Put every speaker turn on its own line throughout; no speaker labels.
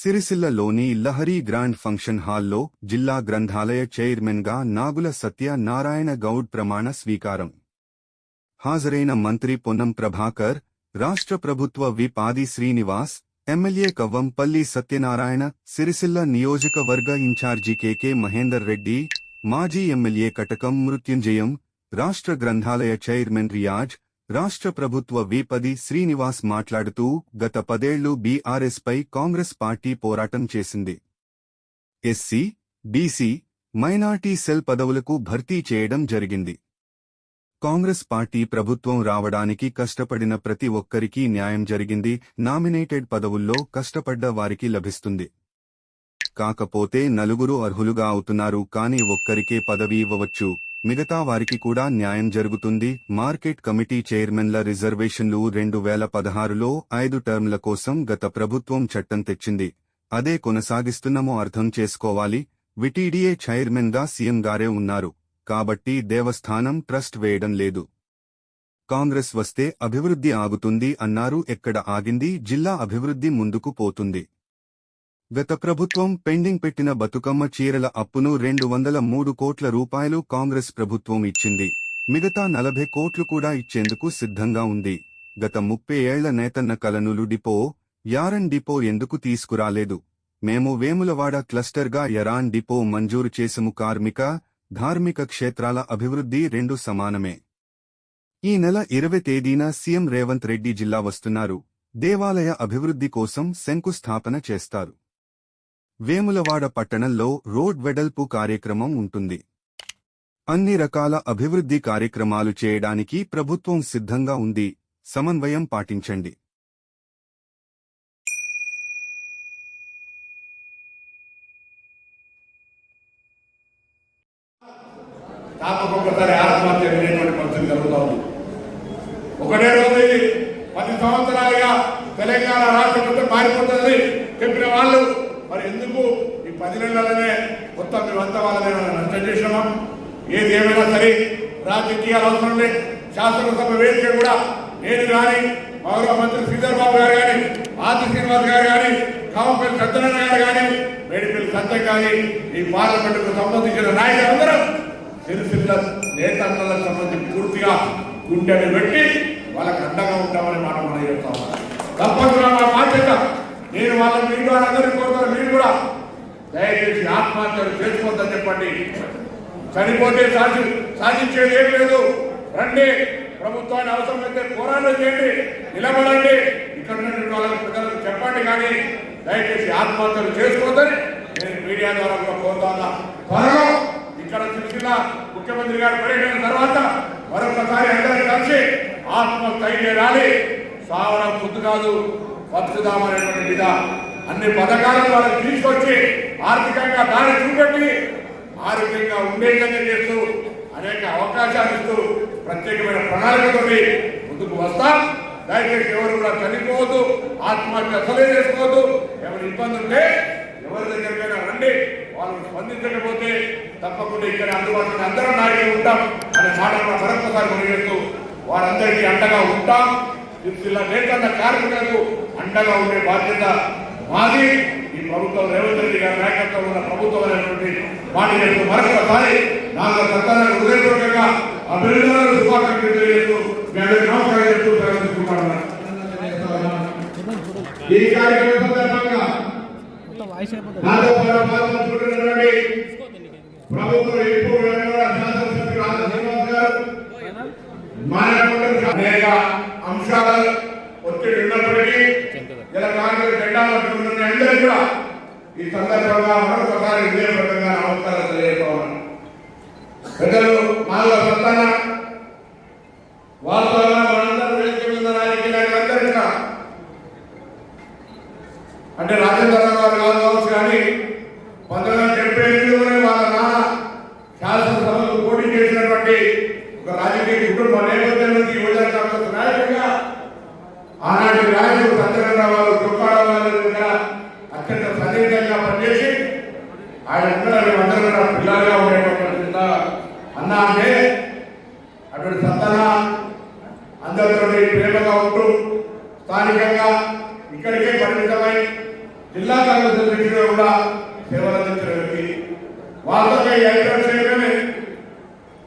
సిరిసిల్లలోని Lahari grand function హాల్లో జిల్లా గ్రంథాలయ చైర్మన్గా నాగుల సత్య నారాయణ గౌడ్ ప్రమాణ స్వీకారం. హాజరైన మంత్రి పొన్నం ప్రభాకర్ రాష్ట్ర ప్రభుత్వ విపాది శ్రీనివాస్ ఎమ్మెల్యే కవ్వంపల్లి సత్యనారాయణ సిరిసిల్ల నియోజకవర్గ ఇన్ఛార్జి కెకే మహేందర్ రెడ్డి మాజీ ఎమ్మెల్యే కటకం మృత్యుంజయం రాష్ట్ర గ్రంథాలయ చైర్మన్ రియాజ్ రాష్ట్ర ప్రభుత్వ విపది శ్రీనివాస్ మాట్లాడుతూ గత పదేళ్ళు బీఆర్ఎస్పై కాంగ్రెస్ పార్టీ పోరాటం చేసింది. ఎస్సీ బీసీ మైనార్టీ సెల్ పదవులకు భర్తీ చేయడం జరిగింది. కాంగ్రెస్ పార్టీ ప్రభుత్వం రావడానికి కష్టపడిన ప్రతి ఒక్కరికీ న్యాయం జరిగింది నామినేటెడ్ పదవుల్లో కష్టపడ్డ వారికి లభిస్తుంది. కాకపోతే నలుగురు అర్హులుగా అవుతున్నారు కాని ఒక్కరికే పదవి ఇవ్వవచ్చు. మిగతా వారికి కూడా న్యాయం జరుగుతుంది. మార్కెట్ కమిటీ చైర్మన్ల రిజర్వేషన్లు రెండు వేల పదహారులో ఐదు టర్మ్ల కోసం గత ప్రభుత్వం చట్టం తెచ్చింది. అదే కొనసాగిస్తున్నామో అర్థం చేసుకోవాలి. విటీడీఏ చైర్మన్గా సీఎం గారే ఉన్నారు. కాబట్టి దేవస్థానం ట్రస్ట్ వేయడం లేదు. కాంగ్రెస్ వస్తే అభివృద్ధి ఆగుతుంది అన్నారు. ఎక్కడ ఆగింది? జిల్లా అభివృద్ధి ముందుకు పోతుంది. గత ప్రభుత్వం పెండింగ్ పెట్టిన బతుకమ్మ చీరల అప్పును రెండు వందల మూడు కోట్ల రూపాయలు కాంగ్రెస్ ప్రభుత్వం ఇచ్చింది. మిగతా నలభై కోట్లు కూడా ఇచ్చేందుకు సిద్ధంగా ఉంది. గత ముప్పై ఏళ్ళ నేతన్న కలనులు డిపో యారన్ డిపో ఎందుకు తీసుకురాలేదు? మేము వేములవాడ క్లస్టర్గా యరాన్ డిపో మంజూరు చేసము కార్మిక ధార్మిక క్షేత్రాల అభివృద్ధి రెండు సమానమే. ఈ నెల ఇరవై తేదీన సీఎం రేవంత్ రెడ్డి జిల్లా వస్తున్నారు. దేవాలయ అభివృద్ధి కోసం శంకుస్థాపన చేస్తారు. వేములవాడ పట్టణంలో రోడ్ వెడల్పు కార్యక్రమం ఉంటుంది. అన్ని రకాల అభివృద్ధి కార్యక్రమాలు చేయడానికి ప్రభుత్వం సిద్ధంగా ఉంది. సమన్వయం పాటించండి.
ఒకటే రోజు పది సంవత్సరాలుగా తెలంగాణ రాష్ట్రం ప్రభుత్వం మారిపోతుందని చెప్పిన వాళ్ళు మరి ఎందుకు ఈ పది నెలలనే మొత్తం మేమంతా వాళ్ళని నష్టం చేసినామా? ఏది ఏమైనా సరే రాజకీయాలు అవసరం లేదు శాసనసభ వేదిక కూడా నేను కానీ గౌరవ మంత్రి శ్రీధర్ బాబు గారు కానీ ఆది శ్రీనివాస్ గారు కానీ కామపల్లి సత్యనారాయణ గారు కానీ మేడిపల్లి సత్యం కానీ ఈ పార్లమెంటుకు సంబంధించిన నాయకులందరూ సిరిసిల్ల నేతలకు సంబంధించి పూర్తిగా గుండెని పెట్టి వాళ్ళకి అండగా ఉంటామని మాట మనం చెప్తా ఉన్నాం. తప్పకుండా మా బాధ్యత. నేను వాళ్ళ మీడియా అందరికీ దయచేసి ఆత్మహత్యలు చేసుకోవద్దని చెప్పండి. చనిపోతే సాధి సాధించేది ఏం లేదు. రండి ప్రభుత్వాన్ని అవసరమైతే పోరాటం చేయండి నిలబడండి. ఇక్కడ ఉన్నటువంటి వాళ్ళకి ప్రజలకు చెప్పండి కానీ దయచేసి ఆత్మహత్యలు చేసుకోవద్దని నేను మీడియా ద్వారా కూడా కోరుతా త్వరలో ఇక్కడ సిరిసిల్ల ముఖ్యమంత్రి గారు పర్యటన తర్వాత మరొకసారి అందరూ కలిసి ఆత్మస్థైర్యం రాలి. సావడం ముద్దు కాదు బతుకుదామనేటువంటి మీద అన్ని పథకాలను వాళ్ళకి తీసుకొచ్చి ఆర్థికంగా దారి చూపెట్టి ఆరోగ్యంగా ఉండే విధంగా చేస్తూ అనేక అవకాశాలు ఇస్తూ ప్రత్యేకమైన ప్రణాళికతో ముందుకు వస్తాం. దయచేసి ఎవరు కూడా చనిపోవద్దు ఆత్మహత్య అసలే చేసుకోవద్దు. ఎవరి ఇబ్బంది ఉంటే ఎవరి దగ్గరికైనా రండి. వాళ్ళు స్పందించకపోతే తప్పకుండా ఇక్కడ అందుబాటులో అందరం నాయకులు ఉంటాం. అనే మాట మరొకసారి కొనిగేస్తూ వారందరికీ అండగా ఉంటాం. ఇలా నేతన్న కార్మికులకు అండగా ఉండే బాధ్యత మాది ఈ ప్రభుత్వం రేవంత్ రెడ్డి గారి నాయకత్వం ఉన్న ప్రభుత్వం అనేటువంటి మాట నేను మరొకసారి నాకు సత్తాన్ని హృదయపూర్వకంగా అభినందనలు శుభాకాంక్షలు తెలియజేస్తూ మీ అందరికీ నమస్కారం చెప్తూ సెలవు ఈ కార్యక్రమం సందర్భంగా నాతో పాటు పాల్గొంటున్నటువంటి ఎప్పుడు శాసనసభ్యులు అనేక అంశాల ఇలా కాంగ్రెస్ పట్టుకున్న అందరూ కూడా ఈ సందర్భంగా మరొకసారి హృదయపూర్వకంగా నమస్కారం తెలియజేస్తా ప్రజలు మాలో సంతాన వాస్తవంగా మీద నాయకులందరూ కూడా అంటే రాజేంద్ర గారు కావచ్చు కానీ పంతొమ్మిది వందల డెబ్బై ఎనిమిదిలోనే వాళ్ళ నాన్న శాసనసభకు పోటీ చేసినటువంటి ఒక రాజకీయ కుటుంబ నేపథ్యం నుంచి యువజన కాంగ్రెస్ నాయకుడిగా ఆనాటి అందరితో ప్రేమగా ఉంటూ స్థానికంగా ఇక్కడికే పరిమితమై జిల్లా కాంగ్రెస్ అధ్యక్షుడిగా కూడా సేవలు అందించిన వ్యక్తి వాళ్ళతో ఈ ఐదో చేయడమే.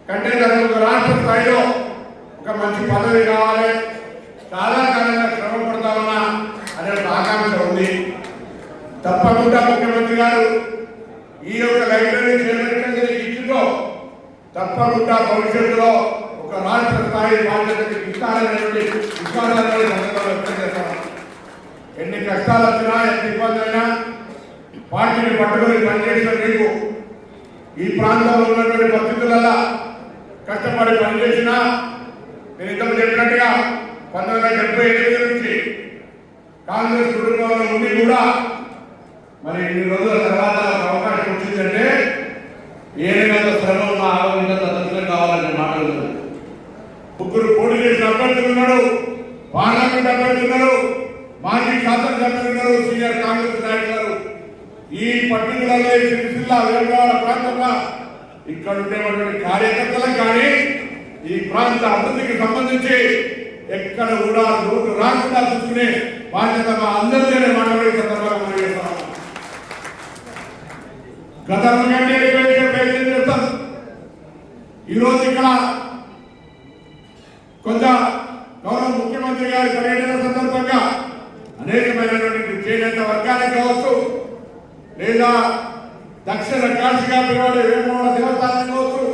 కంటే తనకు ఒక రాష్ట్ర స్థాయిలో ఒక మంచి పదవి కావాలి. చాలా కాలంగా శ్రమ పడతామన్నా అనే ఆకాంక్ష ఉంది. తప్పకుండా ముఖ్యమంత్రి గారు ఈ యొక్క లైబ్రరీ చైర్మన్ ఇచ్చిందో తప్పకుండా భవిష్యత్తులో ఒక స్థాయి బాధ్యతకి ఇస్తారనేటువంటి విశ్వాసాన్ని సందర్భంగా వ్యక్తం చేస్తాను ఎన్ని కష్టాలు వచ్చినా ఎన్ని ఇబ్బంది అయినా పార్టీని పట్టుకొని పనిచేసిన నీకు ఈ ప్రాంతంలో ఉన్నటువంటి పరిస్థితులలో కష్టపడి పనిచేసినా నేను ఇంతకు చెప్పినట్టుగా పంతొమ్మిది వందల డెబ్బై ఎనిమిది నుంచి కాంగ్రెస్ కుటుంబంలో ఉండి కూడా మరి ఇన్ని రోజుల తర్వాత అవకాశం వచ్చిందంటే ఏదైనా శ్రమ ఉన్న ఆరోగ్యంగా ముగ్గురు పోటీ చేసిన అభ్యర్థులు ఉన్నారు. పార్లమెంట్ అభ్యర్థులు ఉన్నారు. మాజీ శాసనసభ్యులు ఉన్నారు. సీనియర్ కాంగ్రెస్ నాయకులు ఈ పర్టికులర్ సిరిసిల్ల వేములవాడ ప్రాంతంలో ఇక్కడ ఉండేటువంటి కార్యకర్తలకు కానీ ఈ ప్రాంత అభివృద్ధికి సంబంధించి ఎక్కడ కూడా లోటు రాకుండా చూసుకునే బాధ్యత మా అందరితోనే మాట్లాడే సందర్భంగా మనం చేస్తాం గతంలో కంటే ప్రయత్నం చేస్తాం? ఈరోజు ఇక్కడ కొంత గౌరవ ముఖ్యమంత్రి గారి పర్యటన సందర్భంగా అనేకమైనటువంటి చేనేత వర్గానికి కావచ్చు లేదా దక్షిణ కాశీగా పిలవడే వేమోహన దేవస్థానం కావచ్చు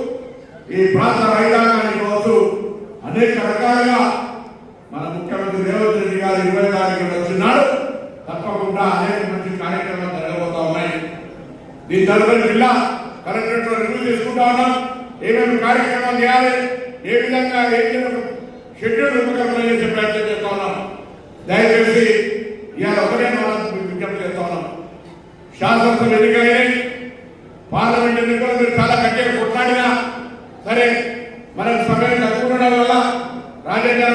ఈ ప్రాంత రైతాంగానికి కావచ్చు అనేక రకాలుగా మన ముఖ్యమంత్రి రేవంత్ రెడ్డి గారు ఇరవై తారీఖున వచ్చినాడు తప్పకుండా అనేక మంచి కార్యక్రమాలు జరగబోతా ఉన్నాయి. దీని తదుపరి జిల్లా కలెక్టరేట్లో రివ్యూ చేసుకుంటా ఉన్నాం. ఏమేమి కార్యక్రమాలు చేయాలి ఏ విధంగా ఏం షెడ్యూల్ రూపకల్పన చేసే ప్రయత్నం చేస్తా ఉన్నాం. దయచేసి ఇవాళ ఒకటే మనం విజ్ఞప్తి చేస్తా ఉన్నాం. శాసనసభ ఎన్నికలైనాయి పార్లమెంట్ ఎన్నికలు మీరు చాలా గట్టిగా కొట్లాడినా సరే మనకు సమయం తక్కువ ఉండడం వల్ల రాజేంద్ర